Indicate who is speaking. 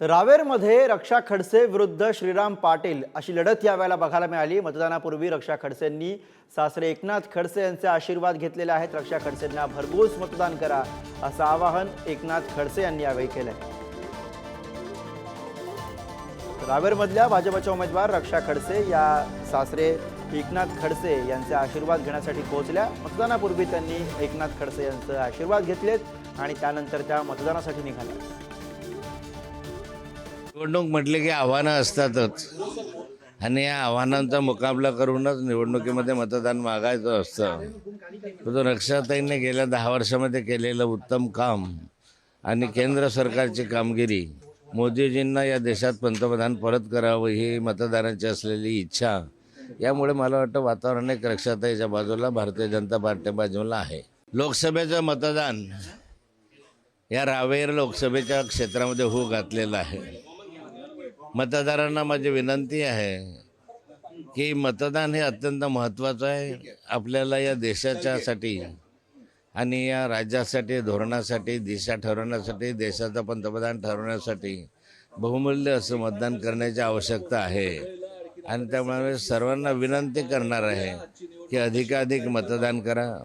Speaker 1: तर रावेरमध्ये रक्षा खडसे विरुद्ध श्रीराम पाटील अशी लढत यावेळेला बघायला मिळाली. मतदानापूर्वी रक्षा खडसेंनी सासरे एकनाथ खडसे यांचे आशीर्वाद घेतलेले आहेत. रक्षा खडसेंना भरघोस मतदान करा असं आवाहन एकनाथ खडसे यांनी यावेळी केलंय. रावेरमधल्या भाजपच्या उमेदवार रक्षा खडसे या सासरे एकनाथ खडसे यांचे आशीर्वाद घेण्यासाठी पोहोचल्या. मतदानापूर्वी त्यांनी एकनाथ खडसे यांचे आशीर्वाद घेतलेत आणि त्यानंतर त्या मतदानासाठी निघाल्या.
Speaker 2: निवडणूक म्हटले की आव्हानं असतातच. आणि या आव्हानांचा मुकाबला करूनच निवडणुकीमध्ये मतदान मागायचं असतं. तो रक्षाताईंनी गेल्या दहा वर्षामध्ये केलेलं उत्तम काम आणि केंद्र सरकारची कामगिरी मोदीजींना या देशात पंतप्रधान परत करावं ही मतदारांची असलेली इच्छा यामुळे मला वाटतं वातावरण एक रक्षाताईच्या बाजूला भारतीय जनता पार्टी बाजूला आहे. लोकसभेचं मतदान या रावेर लोकसभेच्या क्षेत्रामध्ये हो घातलेलं आहे. मतदारांना माझी विनंती आहे की मतदान हे अत्यंत महत्त्वाचं आहे. आपल्याला या देशाच्यासाठी आणि या राज्यासाठी धोरणासाठी दिशा ठरवण्यासाठी देशाचा पंतप्रधान ठरवण्यासाठी बहुमूल्य असं मतदान करण्याची आवश्यकता आहे. आणि त्यामुळे सर्वांना विनंती करणार आहे की अधिकाधिक मतदान करा.